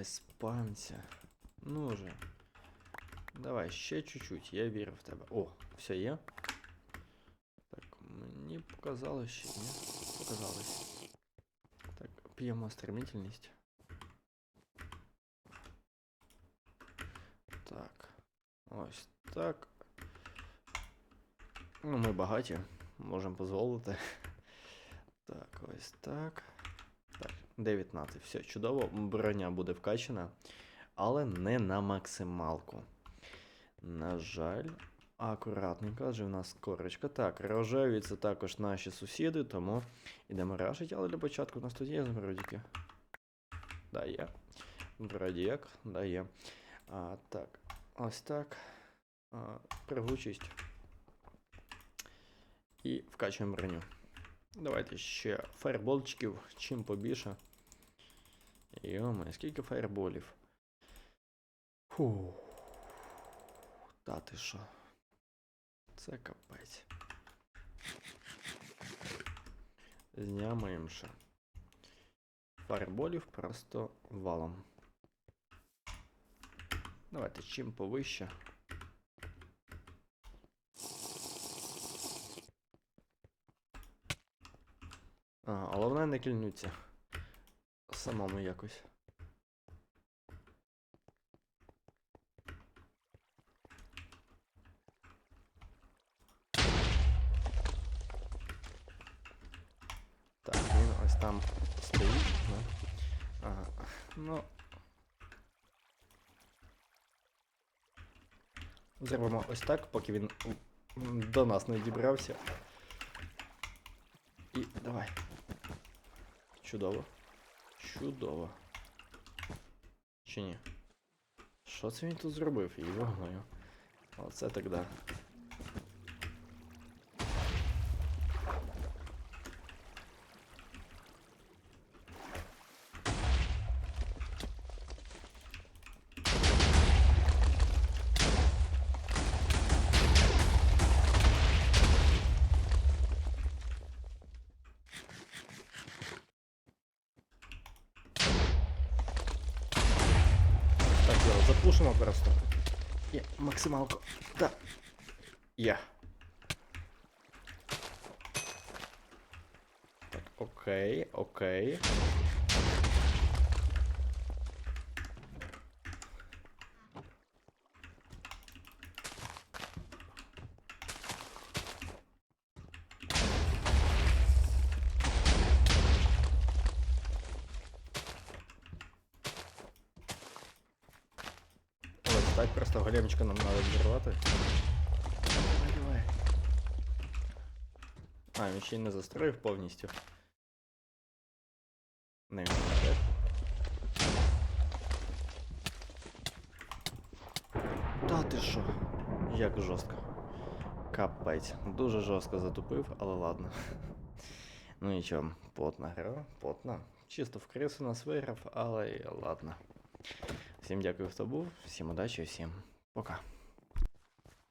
Давай спамся. Ну же. Давай, ще чуть-чуть, я вірю в тебе. О, все є. Так, мені показалось ще, ні? Показалось. Так, п'ємо стремительність. Так. Ось так. Ну, ми багаті, можемо дозволити. Так, ось так. Так, 19. Все, чудово. Броня буде вкачана, але не на максималку. На жаль, акуратненько, адже в нас корочка. Так, рожеві це також наші сусіди, тому йдемо рашить, але для початку у нас тут є змородики. Да, є. Бродік, да, є. А, так, ось так. А, пригучість. І вкачуємо броню. Давайте ще фаерболчиків, чим побільше. Йоме, скільки фаерболів. Фу. Та ти що? Це капець. Знямаємо ще. Фаерболів просто валом. Давайте чим повище. Ага, головне не кільнуться. Самому якось. Так, він ось там стоїть. Да? Ага. Ну. Зробимо ось так, поки він до нас не дібрався. І давай. Чудово. Чудово. Чи ні? Що це він тут зробив? Йогою. Оце так. Запушимо просто. Є, максималку. Да. Є. Так, окей, окей. Ось так просто големчика нам надо взорвати. А, він ще й не застроїв повністю. Не він. Та ти що? Як жорстко. Капець. Дуже жорстко затупив, але ладно. Ну нічого, потна гра, потна. Чисто в крису нас виграв, але ладно. Всім дякую, хто був, всім удачі, всім пока.